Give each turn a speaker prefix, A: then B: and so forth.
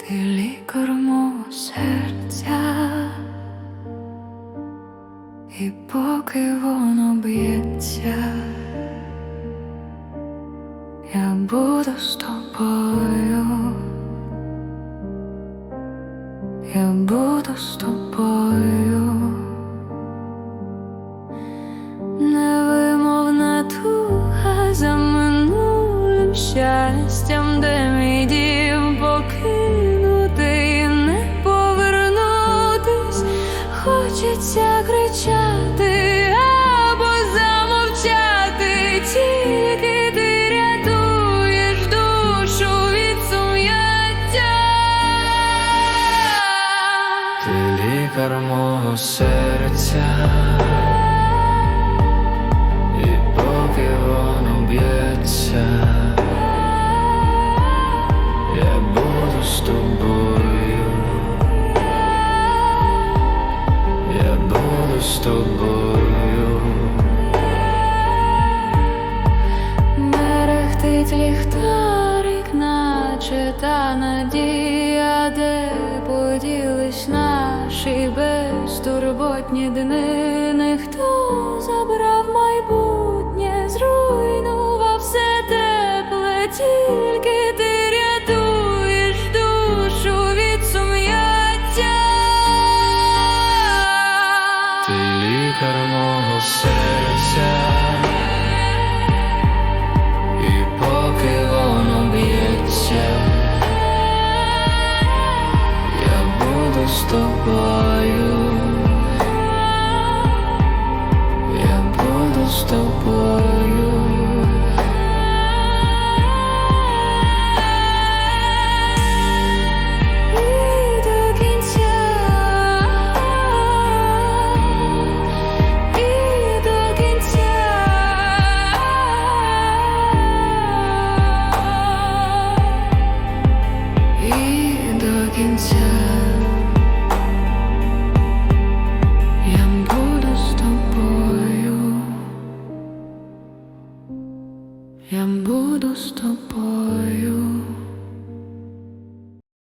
A: ти лікар мого серця, і поки воно б'ється, я буду з тобою, я буду з тобою. Хочеться кричати або замовчати, тільки ти рятуєш душу від сум'яття.
B: Ти лікар мого серця, і поки воно б'ється, я буду з тобою, буду з тобою,
A: Мерехтить ліхтарик, наче та надія, де поділись наші безтурботні днини. Хто забрав майбутнє, зруйнував все тепле, тільки тобою,
B: я буду з тобою. І до кінця, і до кінця. я буду з тобою.